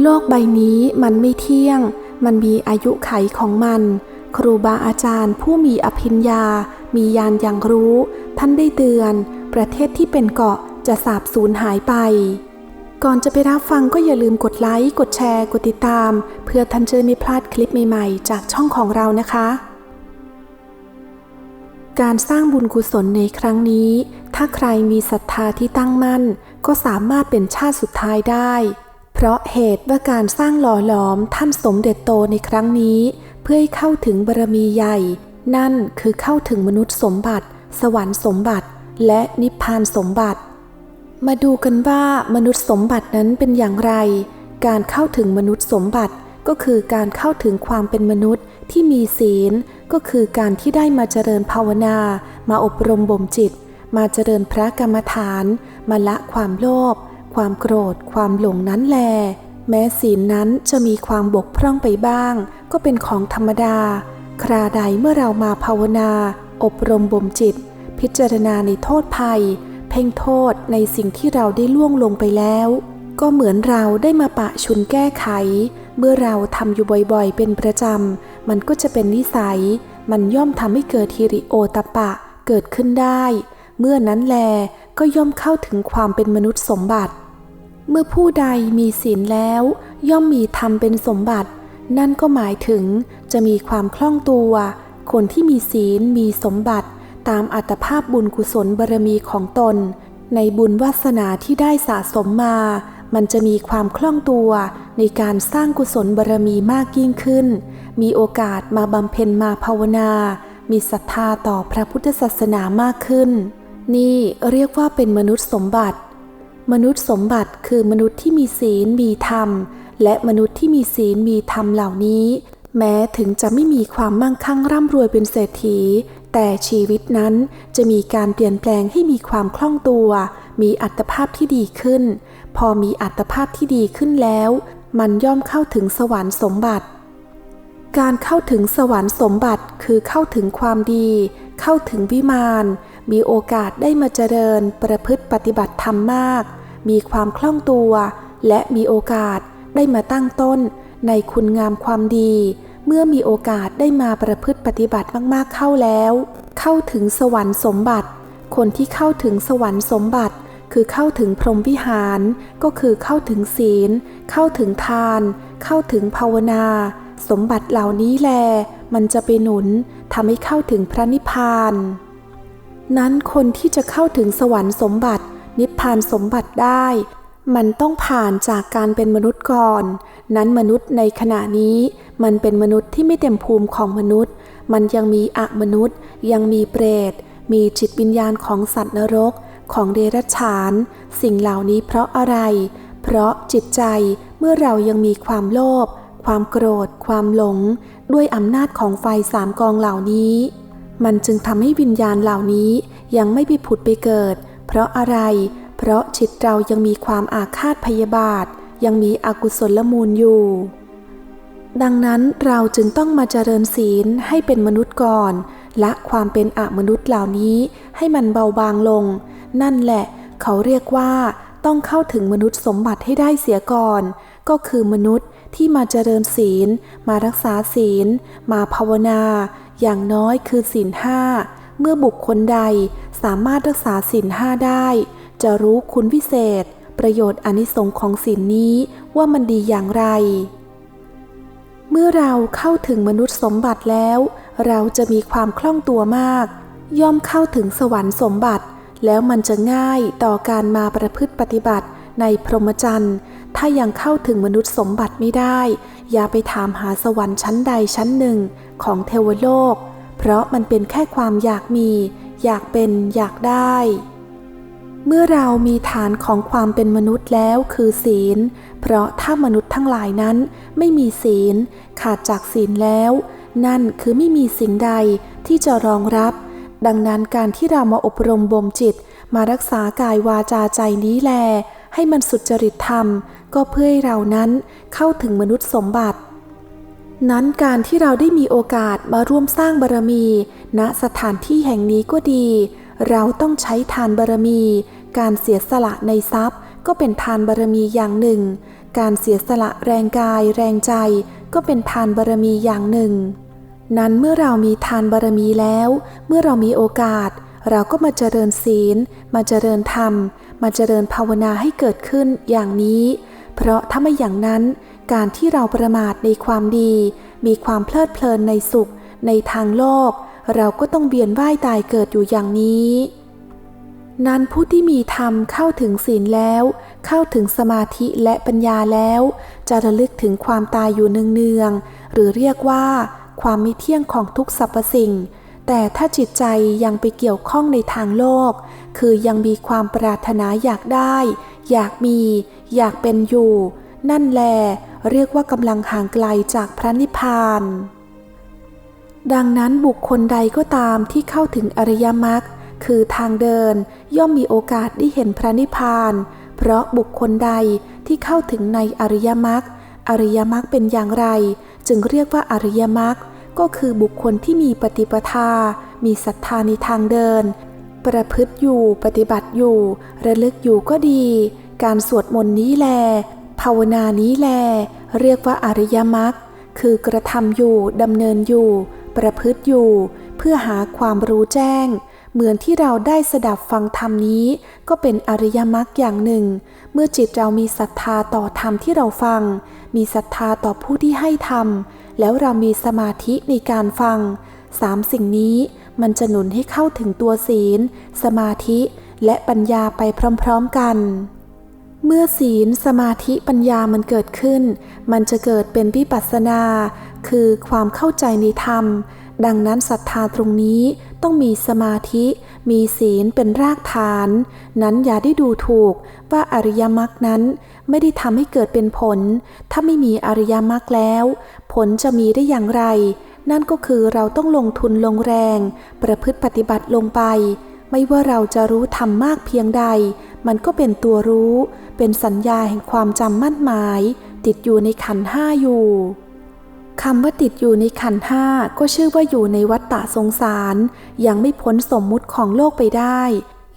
โลกใบนี้มันไม่เที่ยง มันมีอายุไขของมัน ครูบาอาจารย์ผู้มีอภิญญา มียานอย่างรู้ ท่านได้เตือน ประเทศที่เป็นเกาะจะสาบสูญหายไป ก่อนจะไปรับฟังก็อย่าลืมกดไลค์ กดแชร์ กดติดตาม เพื่อท่านจะไม่พลาดคลิปใหม่ๆ จากช่องของเรานะคะ การสร้างบุญกุศลในครั้งนี้ ถ้าใครมีศรัทธาที่ตั้งมั่น ก็สามารถเป็นชาติสุดท้ายได้ ราะเหตุว่าการสร้างหล่อหลอมท่านสมเด็จโตในครั้งนี้ เพื่อให้เข้าถึงบารมีใหญ่ นั่นคือเข้าถึงมนุษย์สมบัติ สวรรค์สมบัติ และนิพพานสมบัติ มาดูกันว่ามนุษย์สมบัตินั้นเป็นอย่างไร การเข้าถึงมนุษย์สมบัติก็คือการเข้าถึงความเป็นมนุษย์ที่มีศีล ก็คือการที่ได้มาเจริญภาวนา มาอบรมบ่มจิต มาเจริญพระกรรมฐาน มาละความโลภ ความโกรธ ความหลงนั้นแล แม้ศีลนั้นจะมีความบกพร่องไปบ้าง ก็เป็นของธรรมดา คราใดเมื่อเรามาภาวนา อบรมบ่มจิต พิจารณาในโทษภัย เพ่งโทษในสิ่งที่เราได้ล่วงลงไปแล้ว ก็เหมือนเราได้มาปะชุนแก้ไข เมื่อเราทำอยู่บ่อยๆ เป็นประจำ มันก็จะเป็นนิสัย มันย่อมทำให้เกิดฮิริโอตปปะเกิดขึ้นได้ เมื่อนั้นแลก็ย่อมเข้าถึงความเป็นมนุษย์สมบัติ เมื่อผู้ใดมีศีลแล้ว ย่อมมีธรรมเป็นสมบัติ นั่นก็หมายถึงจะมีความคล่องตัว คนที่มีศีลมีสมบัติ ตามอัตภาพบุญกุศลบารมีของตน ในบุญวาสนาที่ได้สะสมมา มันจะมีความคล่องตัว ในการสร้างกุศลบารมีมากยิ่งขึ้น มีโอกาสมาบำเพ็ญมาภาวนา มีศรัทธาต่อพระพุทธศาสนามากขึ้น นี่เรียกว่าเป็นมนุษย์สมบัติ มนุษย์สมบัติคือมนุษย์ที่มีศีลมีธรรม และมนุษย์ที่มีศีลมีธรรมเหล่านี้ แม้ถึงจะไม่มีความมั่งคั่งร่ำรวยเป็นเศรษฐี แต่ชีวิตนั้นจะมีการเปลี่ยนแปลงให้มีความคล่องตัว มีอัตภาพที่ดีขึ้น พอมีอัตภาพที่ดีขึ้นแล้ว มันย่อมเข้าถึงสวรรค์สมบัติ การเข้าถึงสวรรค์สมบัติคือเข้าถึงความดี เข้าถึงวิมาน มีโอกาสได้มาเจริญประพฤติปฏิบัติธรรมมาก มีความคล่องตัว และมีโอกาสได้มาตั้งต้น ในคุณงามความดี เมื่อมีโอกาสได้มาประพฤติปฏิบัติมากๆเข้าแล้ว เข้าถึงสวรรค์สมบัติ คนที่เข้าถึงสวรรค์สมบัติคือเข้าถึงพรหมวิหาร ก็คือเข้าถึงศีล เข้าถึงทาน เข้าถึงภาวนา สมบัติเหล่านี้แล มันจะไปหนุนทำให้เข้าถึงพระนิพพาน นั้นคนที่จะเข้าถึงสวรรค์สมบัติ นิพพานสมบัติได้ มันต้องผ่านจากการเป็นมนุษย์ก่อน นั้นมนุษย์ในขณะนี้ มันเป็นมนุษย์ที่ไม่เต็มภูมิของมนุษย์ มันยังมีอมนุษย์ ยังมีเปรต มีจิตวิญญาณของสัตว์นรก ของเดรัจฉาน สิ่งเหล่านี้เพราะอะไร เพราะจิตใจเมื่อเรายังมีความโลภ ความโกรธ ความหลง ด้วยอำนาจของไฟสามกองเหล่านี้ มันจึงทำให้วิญญาณเหล่านี้ยังไม่ไปผุดไปเกิด เพราะอะไร เพราะจิตเรายังมีความอาฆาตพยาบาท ยังมีอกุศลมูลอยู่ ดังนั้นเราจึงต้องมาเจริญศีลให้เป็นมนุษย์ก่อน ละความเป็นอมนุษย์เหล่านี้ให้มันเบาบางลง นั่นแหละ เขาเรียกว่าต้องเข้าถึงมนุษย์สมบัติให้ได้เสียก่อน ก็คือมนุษย์ที่มาเจริญศีล มารักษาศีล มาภาวนา อย่างน้อยคือศีลห้าเมื่อบุคคลใดสามารถรักษาศีลห้าได้ จะรู้คุณวิเศษ ประโยชน์อนิสงค์ของศีลนี้ว่ามันดีอย่างไร เมื่อเราเข้าถึงมนุษย์สมบัติแล้ว เราจะมีความคล่องตัวมาก ย่อมเข้าถึงสวรรค์สมบัติ แล้วมันจะง่ายต่อการมาประพฤติปฏิบัติในพรหมจรรย์ ถ้ายังเข้าถึงมนุษย์สมบัติไม่ได้ อย่าไปถามหาสวรรค์ชั้นใดชั้นหนึ่งของเทวโลก เพราะมันเป็นแค่ความอยากมี อยากเป็นอยากได้ เมื่อเรามีฐานของความเป็นมนุษย์แล้วคือศีล เพราะถ้ามนุษย์ทั้งหลายนั้นไม่มีศีล ขาดจากศีลแล้ว นั่นคือไม่มีสิ่งใดที่จะรองรับ ดังนั้นการที่เรามาอบรมบ่มจิต มารักษากายวาจาใจนี้แล ให้มันสุจริตธรรม ก็เพื่อให้เรานั้นเข้าถึงมนุษย์สมบัติ นั้นการที่เราได้มีโอกาสมาร่วมสร้างบารมีณสถานที่แห่งนี้ก็ดี เราต้องใช้ทานบารมี การเสียสละในทรัพย์ ก็เป็นทานบารมีอย่างหนึ่ง การเสียสละแรงกาย แรงใจ ก็เป็นทานบารมีอย่างหนึ่ง นั้นเมื่อเรามีทานบารมีแล้ว เมื่อเรามีโอกาส เราก็มาเจริญศีล มาเจริญธรรม มาเจริญภาวนาให้เกิดขึ้นอย่างนี้ เพราะถ้าไม่อย่างนั้นการที่เราประมาทในความดี มีความเพลิดเพลินในสุข ในทางโลก เราก็ต้องเบียนว่ายตายเกิดอยู่อย่างนี้ นั้นผู้ที่มีธรรมเข้าถึงศีลแล้ว เข้าถึงสมาธิและปัญญาแล้ว จะระลึกถึงความตายอยู่เนืองๆหรือเรียกว่า ความไม่เที่ยงของทุกสรรพสิ่ง แต่ถ้าจิตใจยังไปเกี่ยวข้องในทางโลก คือยังมีความปรารถนาอยากได้ อยากมี อยากเป็นอยู่ นั่นแล เรียกว่ากำลังห่างไกลจากพระนิพพาน ดังนั้นบุคคลใดก็ตามที่เข้าถึงอริยมรรคคือทางเดินย่อมมีโอกาสได้เห็นพระนิพพาน เพราะบุคคลใดที่เข้าถึงในอริยมรรคอริยมรรคเป็นอย่างไร จึงเรียกว่าอริยมรรค ก็คือบุคคลที่มีปฏิปทา มีศรัทธาในทางเดิน ประพฤติอยู่ปฏิบัติอยู่ ระลึกอยู่ก็ดี การสวดมนต์นี้แล ภาวนานี้แล เรียกว่าอริยมรรคคือกระทำอยู่ดำเนินอยู่ ประพฤติอยู่ เพื่อหาความรู้แจ้ง เหมือนที่เราได้สดับฟังธรรมนี้ ก็เป็นอริยมรรคอย่างหนึ่ง เมื่อจิตเรามีศรัทธาต่อธรรมที่เราฟัง มีศรัทธาต่อผู้ที่ให้ธรรม แล้วเรามีสมาธิในการฟังสามสิ่งนี้มันจะหนุนให้เข้าถึงตัวศีล สมาธิและปัญญาไปพร้อมๆกัน เมื่อศีลสมาธิปัญญามันเกิดขึ้น มันจะเกิดเป็นวิปัสสนา คือความเข้าใจในธรรม ดังนั้นศรัทธาตรงนี้ต้องมีสมาธิ มีศีลเป็นรากฐาน นั้นอย่าได้ดูถูกว่าอริยมรรคนั้นไม่ได้ทำให้เกิดเป็นผล ถ้าไม่มีอริยมรรคแล้ว ผลจะมีได้อย่างไร นั่นก็คือเราต้องลงทุนลงแรง ประพฤติปฏิบัติลงไป ไม่ว่าเราจะรู้ธรรมมากเพียงใด มันก็เป็นตัวรู้ เป็นสัญญาแห่งความจำมั่นหมาย ติดอยู่ในขันห้าอยู่ คำว่าติดอยู่ในขันห้าก็ชื่อว่าอยู่ในวัฏฏะสงสาร ยังไม่พ้นสมมุติของโลกไปได้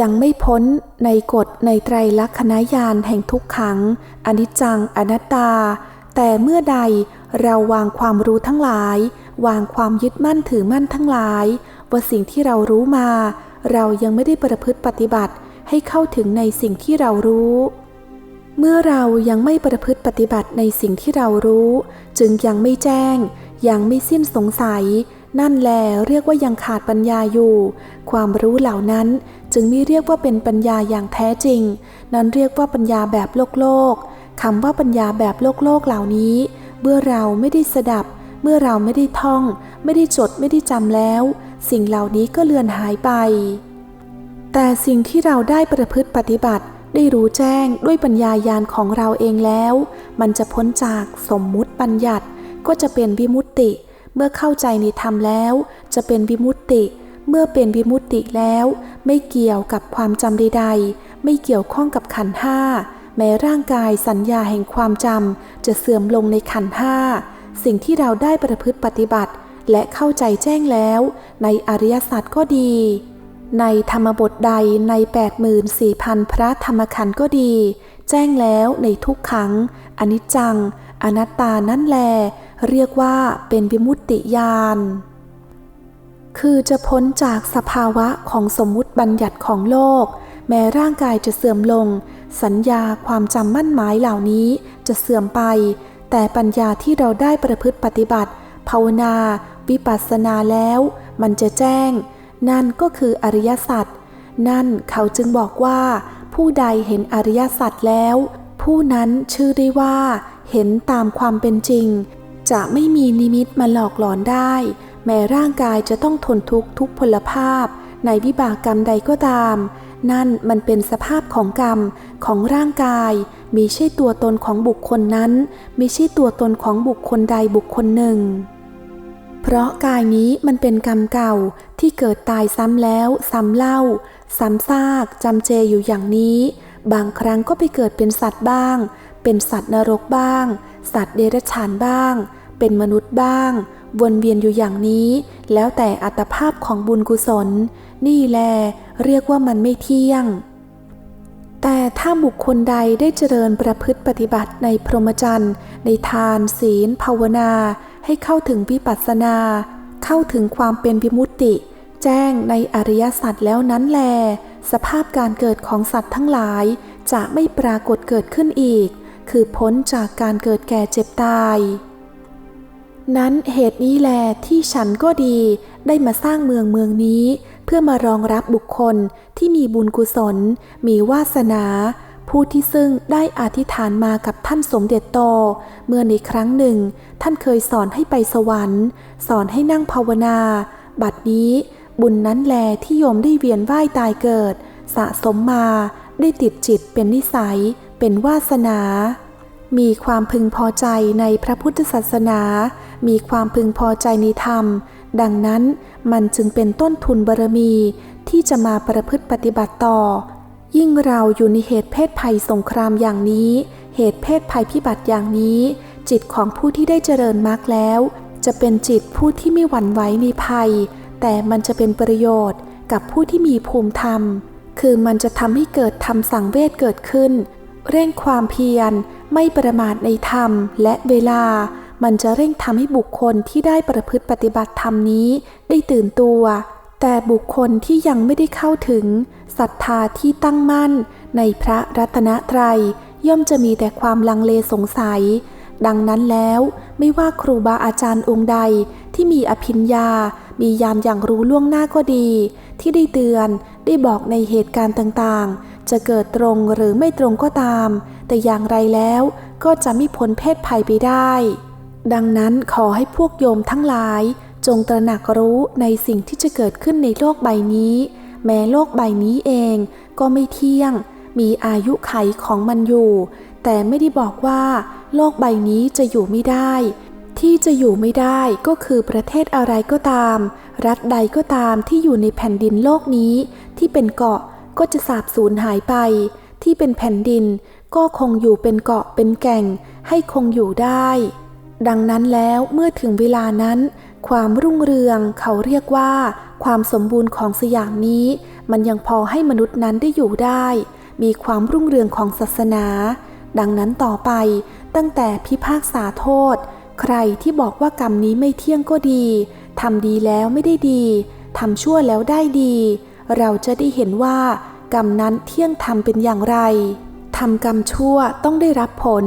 ยังไม่พ้นในกฎในไตรลักษณญาณแห่งทุกขัง อนิจจังอนัตตา แต่เมื่อใดเราวางความรู้ทั้งหลาย วางความยึดมั่นถือมั่นทั้งหลายว่าสิ่งที่เรารู้มา เรายังไม่ได้ประพฤติปฏิบัติให้เข้าถึงในสิ่งที่เรารู้ เมื่อเรายังไม่ประพฤติปฏิบัติในสิ่งที่เรารู้ จึงยังไม่แจ้ง ยังไม่สิ้นสงสัย นั่นแลเรียกว่ายังขาดปัญญาอยู่ ความรู้เหล่านั้นจึงไม่เรียกว่าเป็นปัญญาอย่างแท้จริง นั้นเรียกว่าปัญญาแบบโลกโลกคำว่าปัญญาแบบโลกโลกเหล่านี้ เมื่อเราไม่ได้สดับ เมื่อเราไม่ได้ท่อง ไม่ได้จดไม่ได้จำแล้ว สิ่งเหล่านี้ก็เลือนหายไป แต่สิ่งที่เราได้ประพฤติปฏิบัติ ได้รู้แจ้งด้วยปัญญายาณของเราเองแล้ว มันจะพ้นจากสมมุติบัญญัติ ก็จะเป็นวิมุตติ เมื่อเข้าใจในธรรมแล้ว จะเป็นวิมุตติ เมื่อเป็นวิมุตติแล้ว ไม่เกี่ยวกับความจำใดๆ ไม่เกี่ยวข้องกับขันธ์ห้าแม้ร่างกายสัญญาแห่งความจำจะเสื่อมลงในขันธ์ห้าสิ่งที่เราได้ประพฤติปฏิบัติ และเข้าใจแจ้งแล้ว ในอริยสัจก็ดี ในธรรมบทใดใน 84,000 พระธรรมขันธ์ก็ดี แจ้งแล้วในทุกขังอนิจจัง อนัตตานั่นแล เรียกว่าเป็นวิมุตติญาณคือจะพ้นจากสภาวะของสมมุติบัญญัติของโลก แม้ร่างกายจะเสื่อมลง สัญญาความจำมั่นหมายเหล่านี้จะเสื่อมไป แต่ปัญญาที่เราได้ประพฤติปฏิบัติ ภาวนา วิปัสสนาแล้ว มันจะแจ้ง นั่นก็คืออริยสัจนั่นเขาจึงบอกว่า ผู้ใดเห็นอริยสัจแล้ว ผู้นั้นชื่อได้ว่า เห็นตามความเป็นจริง จะไม่มีนิมิตมาหลอกหลอนได้ แม้ร่างกายจะต้องทนทุกข์ทุกพลภาพ ในวิบากกรรมใดก็ตาม นั่นมันเป็นสภาพของกรรมของร่างกายมีใช่ตัวตนของบุคคลนั้นม่ใช่ตัวตนของบุคคลใดบุคคลหนึ่ง เพราะกายนี้มันเป็นกรรมเก่าที่เกิดตายซ้ำแล้ว ซ้ำเล่า ซ้ำซากจำเจอยู่อย่างนี้ บางครั้งก็ไปเกิดเป็นสัตว์บ้าง เป็นสัตว์นรกบ้าง สัตว์เดรัจฉานบ้าง เป็นมนุษย์บ้าง วนเวียนอยู่อย่างนี้ แล้วแต่อัตภาพของบุญกุศล นี่แลเรียกว่ามันไม่เที่ยงแแต่ถ้าบุคคลใดได้เจริญประพฤติปฏิบัติในพรหมจรรย์ ในทานศีล ภาวนา ให้เข้าถึงวิปัสสนา เข้าถึงความเป็นวิมุตติ แจ้งในอริยสัจแล้วนั้นแล สภาพการเกิดของสัตว์ทั้งหลาย จะไม่ปรากฏเกิดขึ้นอีก คือพ้นจากการเกิดแก่เจ็บตาย นั้นเหตุนี้แลที่ฉันก็ดีได้มาสร้างเมืองเมืองนี้ เพื่อมารองรับบุคคลที่มีบุญกุศล มีวาสนา ผู้ที่ซึ่งได้อธิษฐานมากับท่านสมเด็จโต เมื่อในครั้งหนึ่ง ท่านเคยสอนให้ไปสวรรค์ สอนให้นั่งภาวนา บัดนี้บุญนั้นแลที่โยมได้เวียนว่ายตายเกิด สะสมมาได้ติดจิตเป็นนิสัย เป็นวาสนา มีความพึงพอใจในพระพุทธศาสนา มีความพึงพอใจในธรรม ดังนั้นมันจึงเป็นต้นทุนบารมีที่จะมาประพฤติปฏิบัติต่อ ยิ่งเราอยู่ในเหตุเพศภัยสงครามอย่างนี้ เหตุเพศภัยพิบัติอย่างนี้ จิตของผู้ที่ได้เจริญมรรคแล้ว จะเป็นจิตผู้ที่ไม่หวั่นไหวในภัย แต่มันจะเป็นประโยชน์กับผู้ที่มีภูมิธรรม คือมันจะทำให้เกิดธรรมสังเวชเกิดขึ้น เร่งความเพียรไม่ประมาทในธรรมและเวลา มันจะเร่งทำให้บุคคลที่ได้ประพฤติปฏิบัติธรรมนี้ ได้ตื่นตัว แต่บุคคลที่ยังไม่ได้เข้าถึงศรัทธาที่ตั้งมั่น ในพระรัตนตรัยย่อมจะมีแต่ความลังเลสงสัย ดังนั้นแล้วไม่ว่าครูบาอาจารย์องค์ใดที่มีอภิญญา มียานอย่างรู้ล่วงหน้าก็ดี ที่ได้เตือนได้บอกในเหตุการณ์ต่างๆ จะเกิดตรงหรือไม่ตรงก็ตาม แต่อย่างไรแล้วก็จะไม่พ้นเพศภัยไปได้ ดังนั้นขอให้พวกโยมทั้งหลาย จงตระหนักรู้ในสิ่งที่จะเกิดขึ้นในโลกใบนี้ แม้โลกใบนี้เองก็ไม่เที่ยง มีอายุไขของมันอยู่ แต่ไม่ได้บอกว่า โลกใบนี้จะอยู่ไม่ได้ ที่จะอยู่ไม่ได้ก็คือประเทศอะไรก็ตาม รัฐใดก็ตามที่อยู่ในแผ่นดินโลกนี้ ที่เป็นเกาะก็จะสาบสูญหายไป ที่เป็นแผ่นดินก็คงอยู่เป็นเกาะเป็นแก่ง ให้คงอยู่ได้ ดังนั้นแล้วเมื่อถึงเวลานั้น ความรุ่งเรืองเขาเรียกว่า ความสมบูรณ์ของสยามนี้ มันยังพอให้มนุษย์นั้นได้อยู่ได้ มีความรุ่งเรืองของศาสนา ดังนั้นต่อไป ตั้งแต่พิพากษาโทษ ใครที่บอกว่ากรรมนี้ไม่เที่ยงก็ดีทำดีแล้วไม่ได้ดีทำชั่วแล้วได้ดี เราจะได้เห็นว่ากรรมนั้นเที่ยงธรรมเป็นอย่างไรทำกรรมชั่วต้องได้รับผล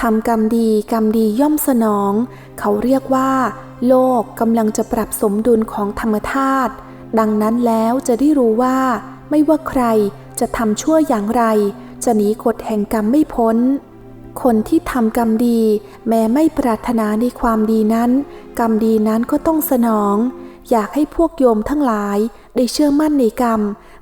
ทำกรรมดีกรรมดีย่อมสนอง เขาเรียกว่า โลกกำลังจะปรับสมดุลของธรรมธาตุดังนั้นแล้วจะได้รู้ว่า ไม่ว่าใครจะทำชั่วอย่างไร จะหนีกฎแห่งกรรมไม่พ้น คนที่ทำกรรมดี แม้ไม่ปรารถนาในความดีนั้น กรรมดีนั้นก็ต้องสนอง อยากให้พวกโยมทั้งหลาย ได้เชื่อมั่นในกรรม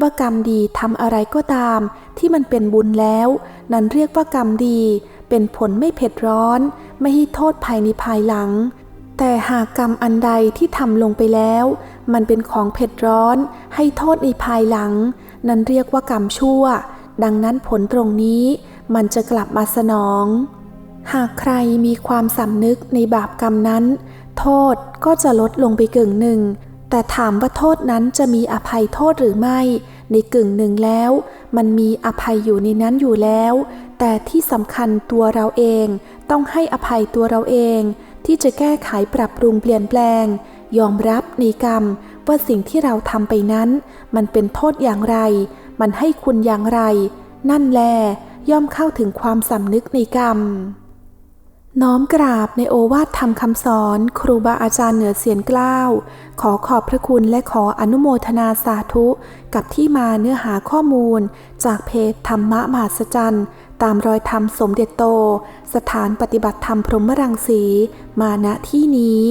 ว่ากรรมดีทำอะไรก็ตาม ที่มันเป็นบุญแล้ว นั้นเรียกว่ากรรมดี เป็นผลไม่เผ็ดร้อน ไม่ให้โทษภายในภายหลัง แต่หากกรรมอันใดที่ทำลงไปแล้ว มันเป็นของเผ็ดร้อน ให้โทษในภายหลัง นั้นเรียกว่ากรรมชั่ว ดังนั้นผลตรงนี้ มันจะกลับมาสนอง หากใครมีความสำนึกในบาปกรรมนั้น โทษก็จะลดลงไปกึ่งหนึ่ง แต่ถามว่าโทษนั้นจะมีอภัยโทษหรือไม่ ในกึ่งหนึ่งแล้ว มันมีอภัยอยู่ในนั้นอยู่แล้ว แต่ที่สำคัญตัวเราเอง ต้องให้อภัยตัวเราเอง ที่จะแก้ไขปรับปรุงเปลี่ยนแปลง ยอมรับในกรรมว่าสิ่งที่เราทำไปนั้น มันเป็นโทษอย่างไร มันให้คุณอย่างไร นั่นแลย่อมเข้าถึงความสำนึกในกรรม น้อมกราบในโอวาทธรรมคำสอน ครูบาอาจารย์เหนือเสียนเกล้าขอขอบพระคุณและขออนุโมทนาสาธุ กับที่มาเนื้อหาข้อมูล จากเพจธรรมะมหัศจรรย์ ตามรอยธรรมสมเด็จโต สถานปฏิบัติธรรมพรหมรังสีมาณที่นี้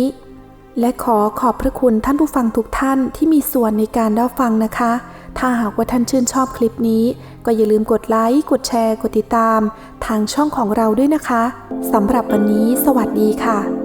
และขอขอบพระคุณท่านผู้ฟังทุกท่านที่มีส่วนในการรับฟังนะคะ ถ้าหากว่าท่านชื่นชอบคลิปนี้ ก็อย่าลืมกดไลค์ กดแชร์ กดติดตาม ทางช่องของเราด้วยนะคะสำหรับวันนี้ สวัสดีค่ะ